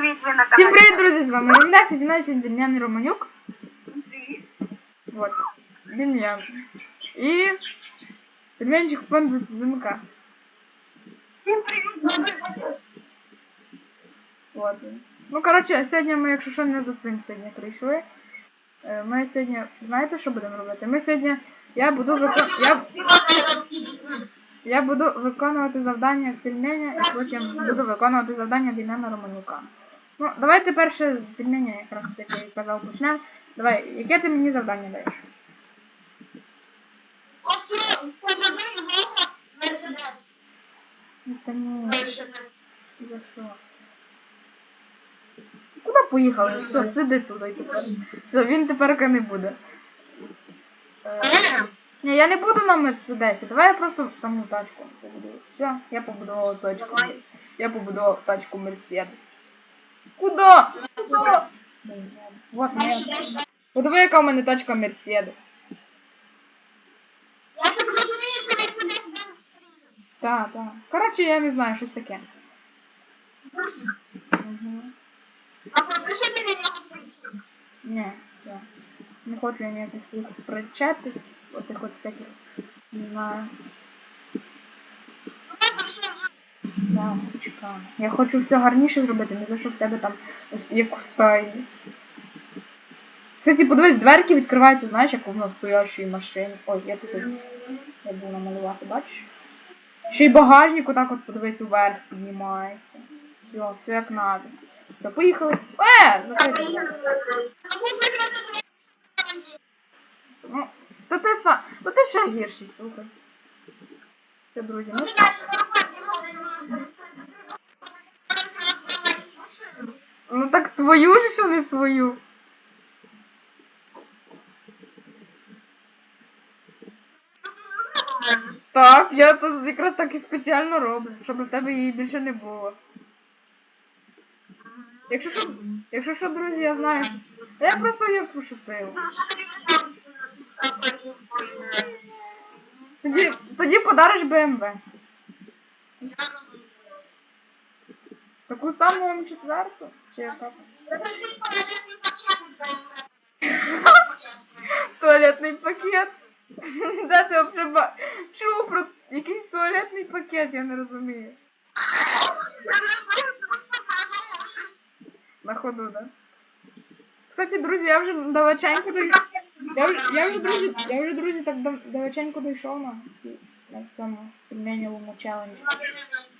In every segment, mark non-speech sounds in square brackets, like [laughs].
привіт, ви на Всім привіт, друзі! З вами Ремляк, і зі мною сьогодні Дем'ян Романюк. Привіт. Вот. Дем'ян. І... Дем'янчик фан ЗМК. Всім привіт. Вот. Ну, коротше, сьогодні ми, якщо що, не за цим сьогодні прийшли. Е, Ми сьогодні, знаєте, що будемо робити? Ми сьогодні, я буду викон... я... я буду виконувати завдання пельменя, і потім буду виконувати завдання Дем'яна Романюка. Ну, давайте перше з пельменя, якраз як я казав, почнемо. Давай, яке ти мені завдання даєш? Ну, Та ні, за що? Куди поїхали? Все, сиди тут і тепер. Все, він тепер не буде. Е, Ні, я не буду на Мерседесі. Давай я просто саму тачку побудую. Все, я побудував тачку. Я побудував тачку Мерседес. Куда? Куда? Вот моя. Подиви, яка в мене тачка Мерседес. Я так розумію, це Мерседес Так, так. Коротше, я не знаю, щось таке. Угу. А мені нього причину. Ні, я не хочу я ніяких причепів, от тих от всяких, не знаю. Ну, так, що ж. Да, чекаю. Я хочу все гарніше зробити, не те, що в тебе там ось як у стайні. Кстати, подивись, дверки відкриваються, знаєш, як в настоящій машині. Ой, я тут я був намалювати, бачиш? Ще й багажник отак от подивись уверх піднімається. Все, все як надо. Все, поїхали. Е! Закрити. Ну, то ти сам. То ти ще гірший, слухай. Все, друзі, ну. Ну так твою ж, що не свою. Так, я то якраз так і спеціально роблю, щоб в тебе її більше не було. Якщо що, якщо що, друзі, я знаю, що... Я просто я пошутив. Тоді, тоді подариш БМВ. Таку саму М4? Чи яка? [laughs] Туалетний пакет. [laughs] Де ти взагалі ба- чув про якийсь туалетний пакет, я не розумію. На ходу, да? Кстати, друзі, я вже далеченько дой... Я, вже- я вже, друзі, я вже, друзі, так далеченько дійшов на, на цьому пельменєвому челенджі.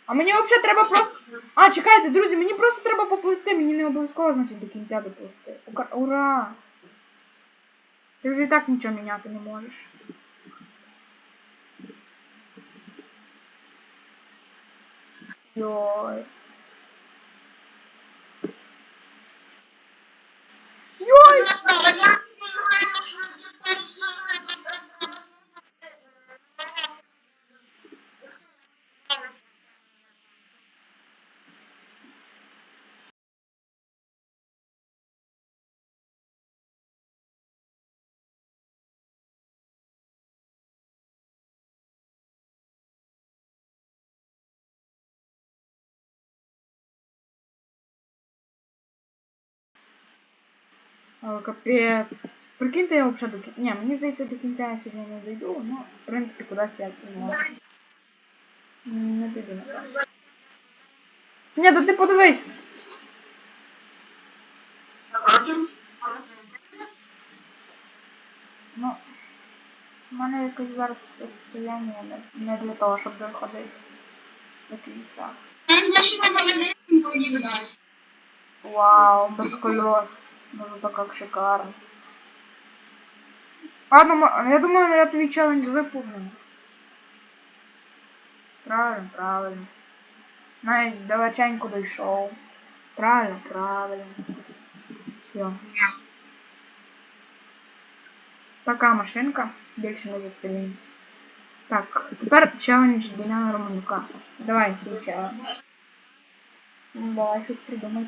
А мені взагалі треба просто. А, чекайте, друзі, мені просто треба поплисти, мені не обов'язково, значить, до кінця доплисти. Ура! Ти вже і так нічого міняти не можеш. Йой! О, капець. Прикиньте, я взагалі до кінця. Ні, мені здається, до кінця я сьогодні не дойду, ну, в принципі, кудись я можу. Не дойду, напевно. Ні, да ти подивись. Ну, в мене якось зараз це состояние не, не для того, щоб доходити до кінця. Вау, без колес. Ну зато как шикарно. Ладно, м- я думаю, я твій челендж виповню. Правильно, правильно. Навіть далеченько дійшов. Правильно, правильно. Все. Така машинка. Більше не застрілимося. Так, тепер челендж Дем'яна Романюка. Давай свій челендж. Ну, давай щось придумай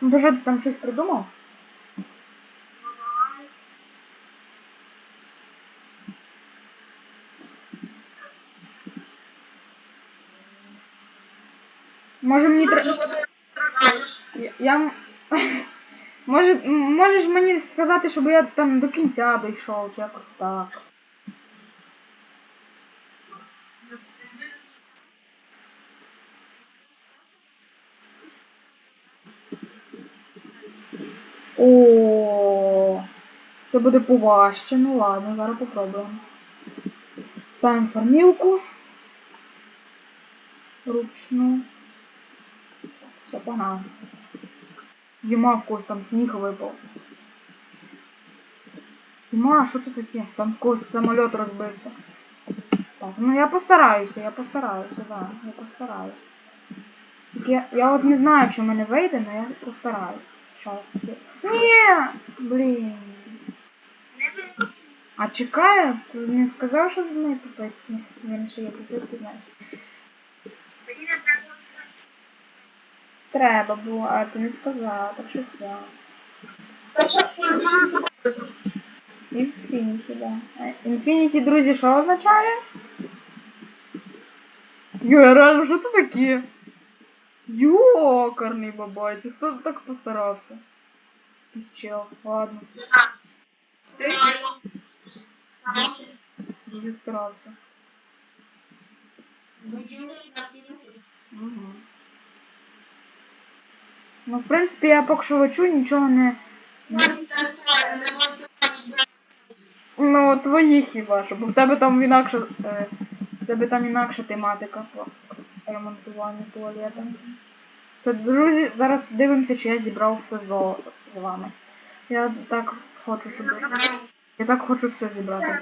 Ну, ти там щось придумав? Може мені треба. Я, я... [laughs] Може, можеш мені сказати, щоб я там до кінця дійшов, чи якось так. О, це буде поважче. Ну ладно, зараз попробуємо. Ставимо фармілку. Ручну. Все, погнали. Єма в когось там сніг випав. Єма, що тут таке? Там в когось самоліт розбився. Так, ну я постараюся, я постараюся, да, я постараюся. Тільки я, я от не знаю, чи в мене вийде, але я постараюсь. Щас таки. Ні! Блін. А чекаю, ти не сказав, що з нею попитки. Він ще є попитки, значить. Треба було, а ти не сказав, так що все. Інфініті, да. Інфініті, друзі, що означає? Йо, реально, що це таке? Йокарний бабайці, хто так постарався? Якийсь чел, ладно, дуже старався. Угу. Ну, в принципі, я поки що лечу, нічого не. Ну, твої хіба що, в тебе там інакша. Е, в тебе там інакша тематика по ремонтуванню туалета. Все, друзі, зараз дивимося, чи я зібрав все золото з вами. Я так хочу, щоб. Я так хочу все зібрати.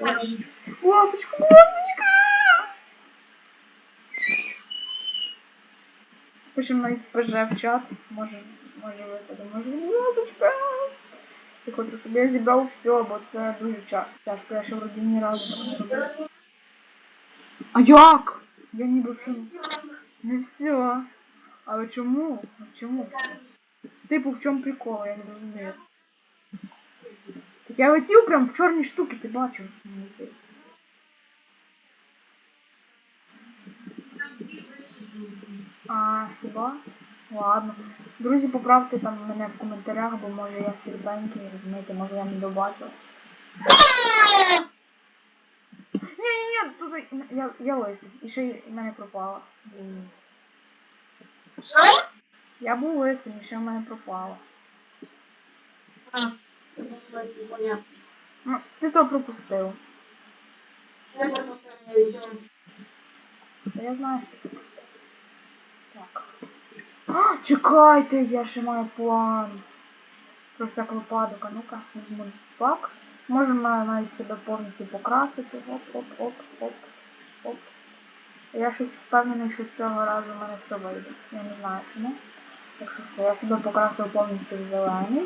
Ласочка, ласочка! Пишемо навіть ПЖ в чат. Може, може випаде, може ласочка. Я хочу, щоб я зібрав все, бо це дуже тяжко. Я ще вроді ні разу так не робив. А як? Я ніби все. Не все. Але чому? Чому? Типу, в чому прикол, я не розумію. Так я летів прям в чорні штуки, ти бачив, мені здається. А, хіба? Ладно. Друзі, поправте там мене в коментарях, бо може я сліпенький, розумієте, може я не добачив. Ні-ні-ні, тут я, я лисий. І ще й в мене пропало. Блін. Я був лисим, і ще в мене пропало. Ну, ти то пропустив. Та я знаю, що ти пропустив. Так. А, [gasps] чекайте, я ще маю план. Про всяк випадок, а ну-ка, візьму пак. Можемо навіть себе повністю покрасити. Оп, оп, оп, оп, оп. Я щось впевнений, що цього разу в мене все вийде. Я не знаю чому. Так що все, я себе покрасив повністю в зелений.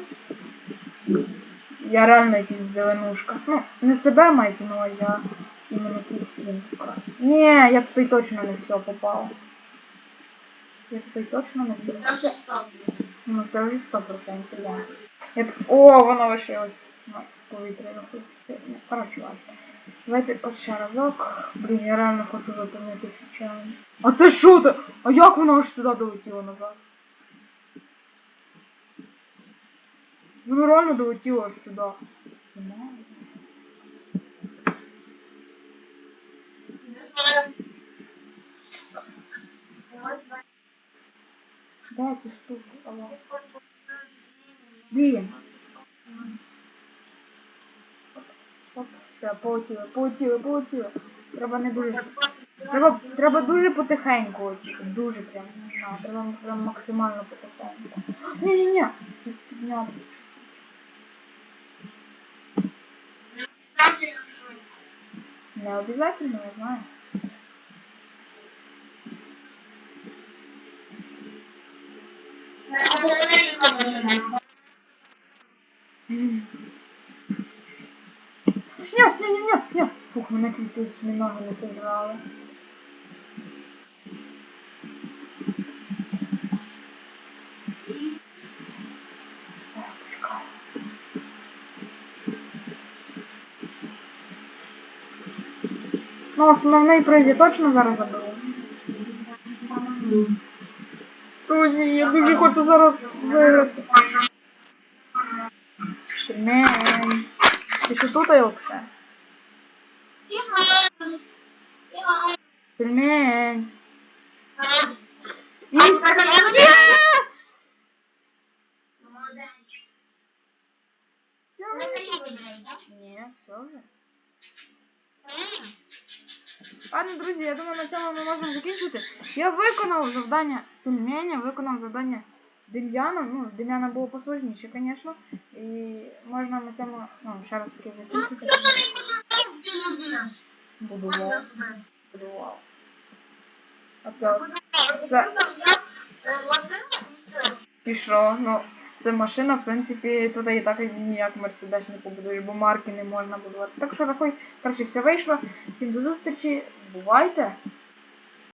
Я реально якийсь зеленушка. Ну, не себе маєте на увазі, а іменно свій скін покрасив. Ні, я тут точно не все попав. Я тут точно не все. Ну це вже 100% я. О, воно лишилось. Ну, повітря. Ну, Коротше, ладно. Давайте ще разок. Блін, я реально хочу виповнити всі челендж. А це що ти? А як воно аж сюди долетіло назад? Воно реально долетіло аж сюди. Не знаю. Блін. Все, полетіли, полетіли, полетіли. Треба не дуже. Треба, треба дуже потихеньку летіти. Дуже прям, треба прям максимально потихеньку. Ні-ні-ні. Піднятися чуть-чуть. Не обязательно, я знаю. М. Ні, ні, ні, ні, ні. Фух, мене чуть ці ноги не сожрали. Ну, основний приз я точно зараз заберу. Друзі, я дуже хочу зараз виграти. Ти що тут я вибрав, так? Ні, все вже. Ні. Ладно, друзі, я думаю, на цьому ми можемо закінчити. Я виконав завдання пельменя, виконав завдання Дем'яна. Ну, з Дем'яна було посложніше, звісно. І можна на цьому, ну, ще раз таки закінчити. Будував, будував. А це пішло. Ну, це машина, в принципі, туди і так ніяк Мерседес не побудуєш, бо марки не можна будувати. Так що рахуй, коротше, все вийшло. Всім до зустрічі. Бувайте!